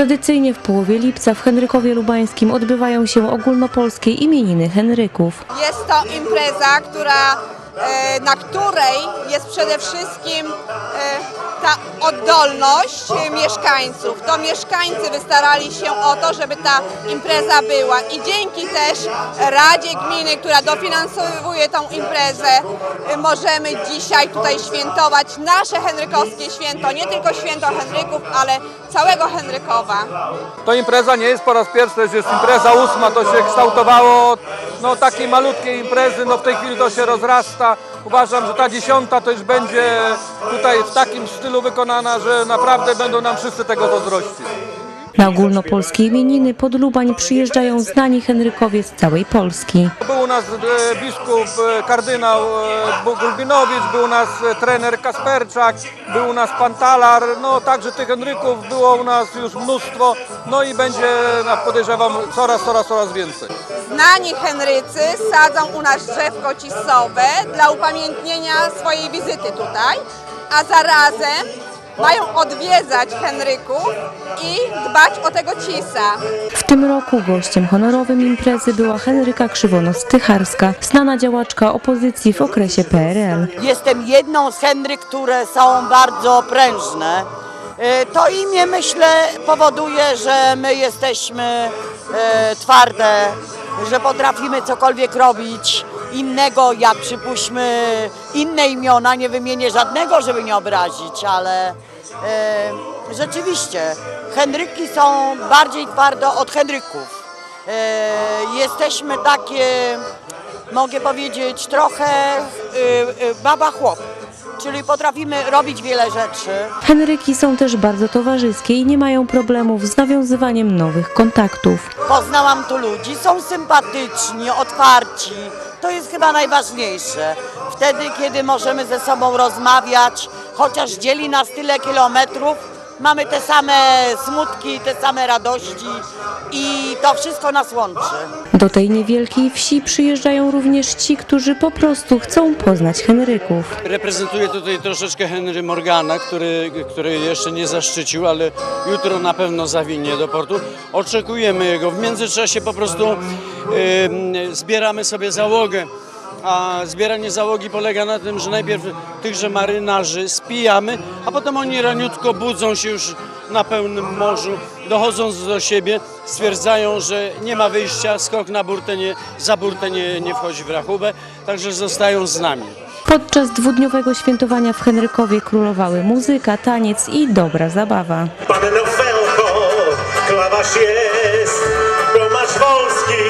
Tradycyjnie w połowie lipca w Henrykowie Lubańskim odbywają się ogólnopolskie imieniny Henryków. Jest to impreza, która, na której jest przede wszystkim e, ta oddolność e, mieszkańców. To mieszkańcy wystarali się o to, żeby ta impreza była i dzięki też Radzie Gminy, która dofinansowuje tą imprezę, e, możemy dzisiaj tutaj świętować nasze henrykowskie święto, nie tylko święto Henryków, ale całego Henrykowa. To impreza nie jest po raz pierwszy, to jest impreza ósma, to się kształtowało no, takiej malutkiej imprezy, no w tej chwili to się rozrasta. Uważam, że ta dziesiąta to już będzie tutaj w takim stylu wykonana, że naprawdę będą nam wszyscy tego zazdrościć. Na ogólnopolskie imieniny pod Lubań przyjeżdżają znani Henrykowie z całej Polski. Był u nas e, biskup, e, kardynał e, Gulbinowicz, był u nas trener Kasperczak, był u nas pan Talar, no także tych Henryków było u nas już mnóstwo, no i będzie, podejrzewam, coraz, coraz, coraz więcej. Znani Henrycy sadzą u nas drzewko cisowe dla upamiętnienia swojej wizyty tutaj, a zarazem mają odwiedzać Henryków i dbać o tego cisa. W tym roku gościem honorowym imprezy była Henryka Krzywonos-Tycharska, znana działaczka opozycji w okresie PRL. Jestem jedną z Henryk, które są bardzo prężne. E, To imię, myślę, powoduje, że my jesteśmy e, twarde, że potrafimy cokolwiek robić innego, jak przypuśćmy inne imiona. Nie wymienię żadnego, żeby nie obrazić, ale rzeczywiście Henryki są bardziej twarde od Henryków. E, jesteśmy takie, mogę powiedzieć, trochę y, baba chłop, czyli potrafimy robić wiele rzeczy. Henryki są też bardzo towarzyskie i nie mają problemów z nawiązywaniem nowych kontaktów. Poznałam tu ludzi, są sympatyczni, otwarci. To jest chyba najważniejsze. Wtedy, kiedy możemy ze sobą rozmawiać, chociaż dzieli nas tyle kilometrów, mamy te same smutki, te same radości i to wszystko nas łączy. Do tej niewielkiej wsi przyjeżdżają również ci, którzy po prostu chcą poznać Henryków. Reprezentuję tutaj troszeczkę Henry Morgana, który, który jeszcze nie zaszczycił, ale jutro na pewno zawinie do portu. Oczekujemy jego. W międzyczasie po prostu em, zbieramy sobie załogę. A zbieranie załogi polega na tym, że najpierw tychże marynarzy spijamy, a potem oni raniutko budzą się już na pełnym morzu, dochodząc do siebie, stwierdzają, że nie ma wyjścia, skok na burtę nie, za burtę nie, nie wchodzi w rachubę, także zostają z nami. Podczas dwudniowego świętowania w Henrykowie królowały muzyka, taniec i dobra zabawa. Panno Felko, klawasz jest, bo masz wolski